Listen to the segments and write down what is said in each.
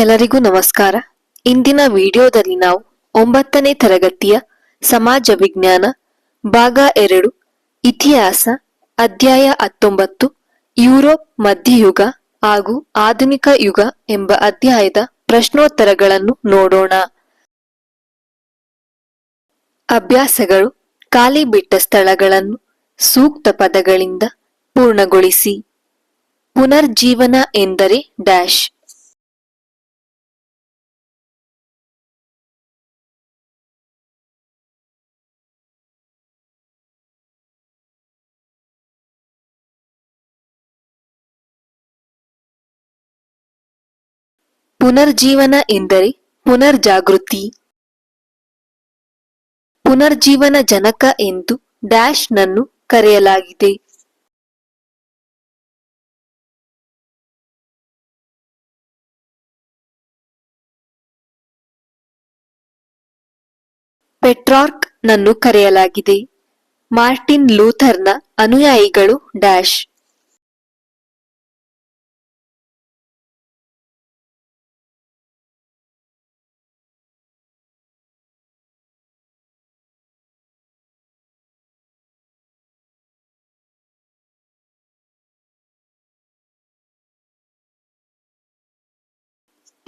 ಎಲ್ಲರಿಗೂ ನಮಸ್ಕಾರ. ಇಂದಿನ ವಿಡಿಯೋದಲ್ಲಿ ನಾವು ಒಂಬತ್ತನೇ ತರಗತಿಯ ಸಮಾಜ ವಿಜ್ಞಾನ, ಭಾಗ ಎರಡು, ಇತಿಹಾಸ, ಅಧ್ಯಾಯ ಹತ್ತೊಂಬತ್ತು, ಯುರೋಪ್ ಮಧ್ಯಯುಗ ಹಾಗೂ ಆಧುನಿಕ ಯುಗ ಎಂಬ ಅಧ್ಯಾಯದ ಪ್ರಶ್ನೋತ್ತರಗಳನ್ನು ನೋಡೋಣ. ಅಭ್ಯಾಸಗಳು ಖಾಲಿ ಬಿಟ್ಟ ಸ್ಥಳಗಳನ್ನು ಸೂಕ್ತ ಪದಗಳಿಂದ ಪೂರ್ಣಗೊಳಿಸಿ. ಪುನರ್ಜೀವನ ಎಂದರೆ ಡ್ಯಾಶ್. ಪುನರ್ಜೀವನ ಎಂದರೆ ಪುನರ್ಜಾಗೃತಿ. ಪುನರ್ಜೀವನ ಜನಕ ಎಂದು ಡ್ಯಾಶ್ ನನ್ನು ಕರೆಯಲಾಗಿದೆ. ಪೆಟ್ರಾರ್ಕ್ ನನ್ನು ಕರೆಯಲಾಗಿದೆ. ಮಾರ್ಟಿನ್ ಲೂಥರ್ನ ಅನುಯಾಯಿಗಳು ಡ್ಯಾಶ್.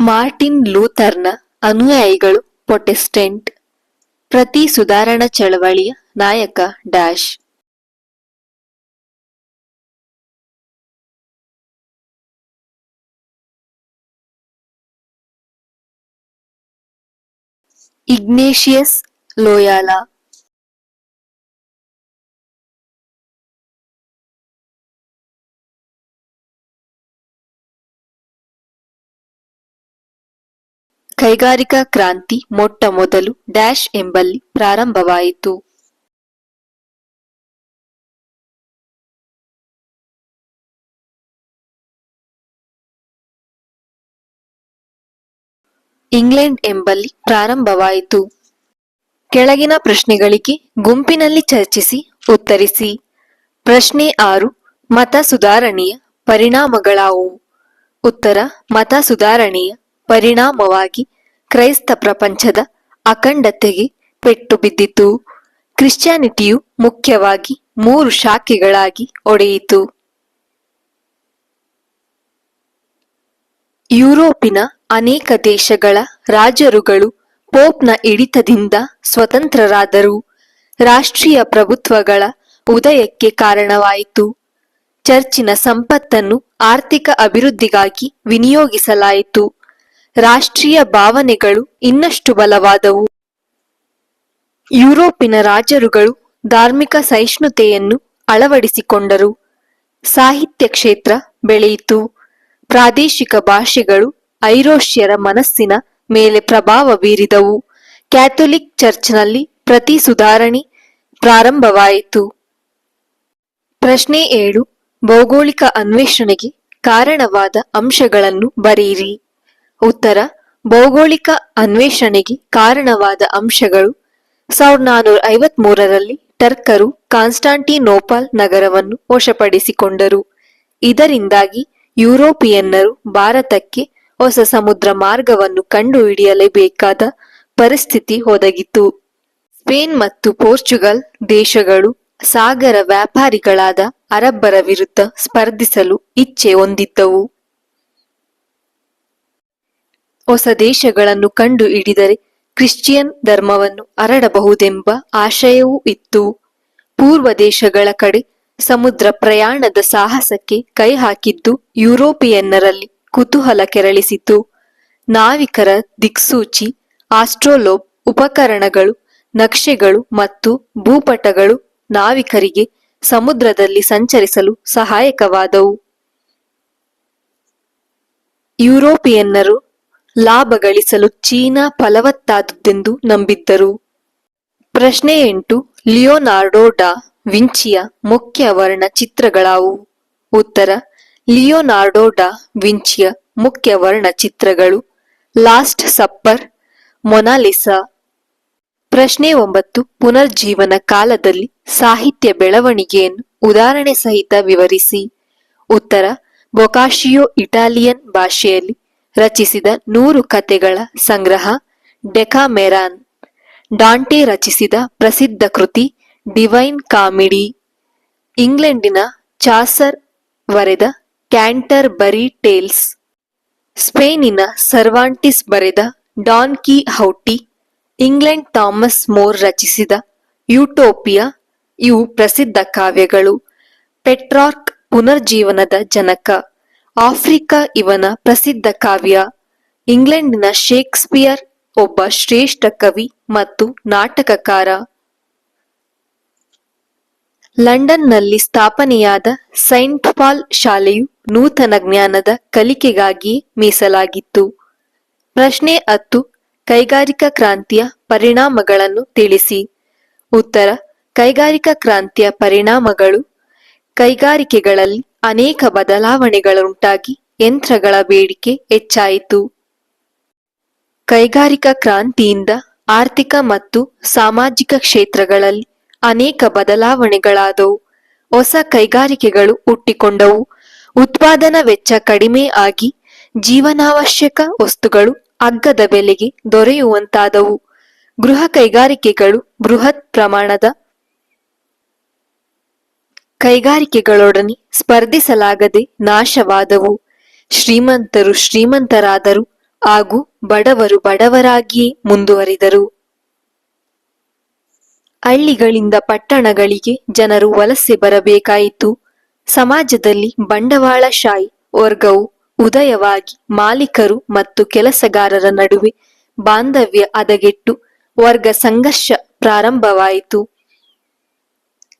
ಮಾರ್ಟಿನ್ ಲೂಥರ್ನ ಅನುಯಾಯಿಗಳು ಪೊಟೆಸ್ಟೆಂಟ್ ಪ್ರತಿ ಸುಧಾರಣಾ ಚಳವಳಿಯ ನಾಯಕ ಡ್ಯಾಶ್. ಇಗ್ನೇಷಿಯಸ್ ಲೋಯಾಲ ಕೈಗಾರಿಕಾ ಕ್ರಾಂತಿ ಮೊಟ್ಟ ಮೊದಲು ಡ್ಯಾಶ್ ಎಂಬಲ್ಲಿ ಪ್ರಾರಂಭವಾಯಿತು. ಇಂಗ್ಲೆಂಡ್ ಎಂಬಲ್ಲಿ ಪ್ರಾರಂಭವಾಯಿತು. ಕೆಳಗಿನ ಪ್ರಶ್ನೆಗಳಿಗೆ ಗುಂಪಿನಲ್ಲಿ ಚರ್ಚಿಸಿ, ಉತ್ತರಿಸಿ. ಪ್ರಶ್ನೆ ಆರು, ಮತ ಸುಧಾರಣೆಯ ಪರಿಣಾಮಗಳಾವುವು ಉತ್ತರ, ಮತ ಸುಧಾರಣೆಯ ಪರಿಣಾಮವಾಗಿ ಕ್ರೈಸ್ತ ಪ್ರಪಂಚದ ಅಖಂಡತೆಗೆ ಪೆಟ್ಟು ಬಿದ್ದಿತು. ಕ್ರಿಶ್ಚಿಯಾನಿಟಿಯು ಮುಖ್ಯವಾಗಿ ಮೂರು ಶಾಖೆಗಳಾಗಿ ಒಡೆಯಿತು. ಯುರೋಪಿನ ಅನೇಕ ದೇಶಗಳ ರಾಜರುಗಳು ಪೋಪ್ನ ಹಿಡಿತದಿಂದ ಸ್ವತಂತ್ರರಾದರು. ರಾಷ್ಟ್ರೀಯ ಪ್ರಭುತ್ವಗಳ ಉದಯಕ್ಕೆ ಕಾರಣವಾಯಿತು. ಚರ್ಚಿನ ಸಂಪತ್ತನ್ನು ಆರ್ಥಿಕ ಅಭಿವೃದ್ಧಿಗಾಗಿ ವಿನಿಯೋಗಿಸಲಾಯಿತು. ರಾಷ್ಟ್ರೀಯ ಭಾವನೆಗಳು ಇನ್ನಷ್ಟು ಬಲವಾದವು. ಯುರೋಪಿನ ರಾಜರುಗಳು ಧಾರ್ಮಿಕ ಸಹಿಷ್ಣುತೆಯನ್ನು ಅಳವಡಿಸಿಕೊಂಡರು. ಸಾಹಿತ್ಯ ಕ್ಷೇತ್ರ ಬೆಳೆಯಿತು. ಪ್ರಾದೇಶಿಕ ಭಾಷೆಗಳು ಐರೋಷ್ಯರ ಮನಸ್ಸಿನ ಮೇಲೆ ಪ್ರಭಾವ ಬೀರಿದವು. ಕ್ಯಾಥೋಲಿಕ್ ಚರ್ಚ್ನಲ್ಲಿ ಪ್ರತಿ ಸುಧಾರಣೆ ಪ್ರಾರಂಭವಾಯಿತು. ಪ್ರಶ್ನೆ ಏಳು, ಭೌಗೋಳಿಕ ಅನ್ವೇಷಣೆಗೆ ಕಾರಣವಾದ ಅಂಶಗಳನ್ನು ಬರೆಯಿರಿ. ಉತ್ತರ, ಭೌಗೋಳಿಕ ಅನ್ವೇಷಣೆಗೆ ಕಾರಣವಾದ ಅಂಶಗಳು ಸಾವಿರದ ನಾನ್ನೂರ ಐವತ್ ಮೂರರಲ್ಲಿ ಟರ್ಕರು ಕಾನ್ಸ್ಟಾಂಟಿನೋಪಾಲ್ ನಗರವನ್ನು ವಶಪಡಿಸಿಕೊಂಡರು. ಇದರಿಂದಾಗಿ ಯುರೋಪಿಯನ್ನರು ಭಾರತಕ್ಕೆ ಹೊಸ ಸಮುದ್ರ ಮಾರ್ಗವನ್ನು ಕಂಡುಹಿಡಿಯಲೇಬೇಕಾದ ಪರಿಸ್ಥಿತಿ ಒದಗಿತು. ಸ್ಪೇನ್ ಮತ್ತು ಪೋರ್ಚುಗಲ್ ದೇಶಗಳು ಸಾಗರ ವ್ಯಾಪಾರಿಗಳಾದ ಅರಬ್ಬರ ವಿರುದ್ಧ ಸ್ಪರ್ಧಿಸಲು ಇಚ್ಛೆ ಹೊಂದಿದ್ದವು. ಹೊಸ ದೇಶಗಳನ್ನು ಕಂಡು ಹಿಡಿದರೆ ಕ್ರಿಶ್ಚಿಯನ್ ಧರ್ಮವನ್ನು ಹರಡಬಹುದೆಂಬ ಆಶಯವೂ ಇತ್ತು. ಪೂರ್ವ ದೇಶಗಳ ಕಡೆ ಸಮುದ್ರ ಪ್ರಯಾಣದ ಸಾಹಸಕ್ಕೆ ಕೈ ಹಾಕಿದ್ದು ಯುರೋಪಿಯನ್ನರಲ್ಲಿ ಕುತೂಹಲ ಕೆರಳಿಸಿತು. ನಾವಿಕರ ದಿಕ್ಸೂಚಿ ಆಸ್ಟ್ರೋಲೋಬ್ ಉಪಕರಣಗಳು, ನಕ್ಷೆಗಳು ಮತ್ತು ಭೂಪಟಗಳು ನಾವಿಕರಿಗೆ ಸಮುದ್ರದಲ್ಲಿ ಸಂಚರಿಸಲು ಸಹಾಯಕವಾದವು. ಯುರೋಪಿಯನ್ನರು ಲಾಭ ಗಳಿಸಲು ಚೀನಾ ಫಲವತ್ತಾದುದೆಂದು ನಂಬಿದ್ದರು. ಪ್ರಶ್ನೆ ಎಂಟು, ಲಿಯೋನಾರ್ಡೋ ಡಾ ವಿಂಚಿಯ ಮುಖ್ಯ ವರ್ಣ ಚಿತ್ರಗಳಾವು? ಉತ್ತರ, ಲಿಯೋನಾರ್ಡೋ ಡಾ ವಿಂಚಿಯ ಮುಖ್ಯ ವರ್ಣ ಚಿತ್ರಗಳು ಲಾಸ್ಟ್ ಸಪ್ಪರ್, ಮೊನಾಲಿಸಾ. ಪ್ರಶ್ನೆ ಒಂಬತ್ತು, ಪುನರ್ಜೀವನ ಕಾಲದಲ್ಲಿ ಸಾಹಿತ್ಯ ಬೆಳವಣಿಗೆಯನ್ನು ಉದಾಹರಣೆ ಸಹಿತ ವಿವರಿಸಿ. ಉತ್ತರ, ಬೊಕಾಶಿಯೋ ಇಟಾಲಿಯನ್ ಭಾಷೆಯಲ್ಲಿ ರಚಿಸಿದ ನೂರು ಕತೆಗಳ ಸಂಗ್ರಹ ಡೆಕಾಮೆರಾನ್. ಡಾಂಟೆ ರಚಿಸಿದ ಪ್ರಸಿದ್ಧ ಕೃತಿ ಡಿವೈನ್ ಕಾಮಿಡಿ. ಇಂಗ್ಲೆಂಡಿನ ಚಾಸರ್ ಬರೆದ ಕ್ಯಾಂಟರ್ ಬರಿ ಟೇಲ್ಸ್. ಸ್ಪೇನಿನ ಸರ್ವಾಂಟಿಸ್ ಬರೆದ Don Quixote. England Thomas More ರಚಿಸಿದ ಯುಟೋಪಿಯಾ ಇವು ಪ್ರಸಿದ್ಧ ಕಾವ್ಯಗಳು. ಪೆಟ್ರಾರ್ಕ್ ಪುನರ್ಜೀವನದ ಜನಕ. ಆಫ್ರಿಕಾ ಇವನ ಪ್ರಸಿದ್ಧ ಕಾವ್ಯ. ಇಂಗ್ಲೆಂಡಿನ ಶೇಕ್ಸ್ಪಿಯರ್ ಒಬ್ಬ ಶ್ರೇಷ್ಠ ಕವಿ ಮತ್ತು ನಾಟಕಕಾರ. ಲಂಡನ್ನಲ್ಲಿ ಸ್ಥಾಪನೆಯಾದ ಸೈಂಟ್ ಪಾಲ್ ಶಾಲೆಯು ನೂತನ ಜ್ಞಾನದ ಕಲಿಕೆಗಾಗಿ ಮೀಸಲಾಗಿತ್ತು. ಪ್ರಶ್ನೆ ಹತ್ತು, ಕೈಗಾರಿಕಾ ಕ್ರಾಂತಿಯ ಪರಿಣಾಮಗಳನ್ನು ತಿಳಿಸಿ. ಉತ್ತರ, ಕೈಗಾರಿಕಾ ಕ್ರಾಂತಿಯ ಪರಿಣಾಮಗಳು ಕೈಗಾರಿಕೆಗಳಲ್ಲಿ ಅನೇಕ ಬದಲಾವಣೆಗಳುಂಟಾಗಿ ಯಂತ್ರಗಳ ಬೇಡಿಕೆ ಹೆಚ್ಚಾಯಿತು. ಕೈಗಾರಿಕಾ ಕ್ರಾಂತಿಯಿಂದ ಆರ್ಥಿಕ ಮತ್ತು ಸಾಮಾಜಿಕ ಕ್ಷೇತ್ರಗಳಲ್ಲಿ ಅನೇಕ ಬದಲಾವಣೆಗಳಾದವು. ಹೊಸ ಕೈಗಾರಿಕೆಗಳು ಹುಟ್ಟಿಕೊಂಡವು. ಉತ್ಪಾದನಾ ವೆಚ್ಚ ಕಡಿಮೆ ಆಗಿ ಜೀವನಾವಶ್ಯಕ ವಸ್ತುಗಳು ಅಗ್ಗದ ಬೆಲೆಗೆ ದೊರೆಯುವಂತಾದವು. ಗೃಹ ಕೈಗಾರಿಕೆಗಳು ಬೃಹತ್ ಪ್ರಮಾಣದ ಕೈಗಾರಿಕೆಗಳೊಡನೆ ಸ್ಪರ್ಧಿಸಲಾಗದೆ ನಾಶವಾದವು. ಶ್ರೀಮಂತರು ಶ್ರೀಮಂತರಾದರು ಹಾಗೂ ಬಡವರು ಬಡವರಾಗಿಯೇ ಮುಂದುವರಿದರು. ಹಳ್ಳಿಗಳಿಂದ ಪಟ್ಟಣಗಳಿಗೆ ಜನರು ವಲಸೆ ಬರಬೇಕಾಯಿತು. ಸಮಾಜದಲ್ಲಿ ಬಂಡವಾಳಶಾಹಿ ವರ್ಗವು ಉದಯವಾಗಿ ಮಾಲೀಕರು ಮತ್ತು ಕೆಲಸಗಾರರ ನಡುವೆ ಬಾಂಧವ್ಯ ಹದಗೆಟ್ಟು ವರ್ಗ ಸಂಘರ್ಷ ಪ್ರಾರಂಭವಾಯಿತು.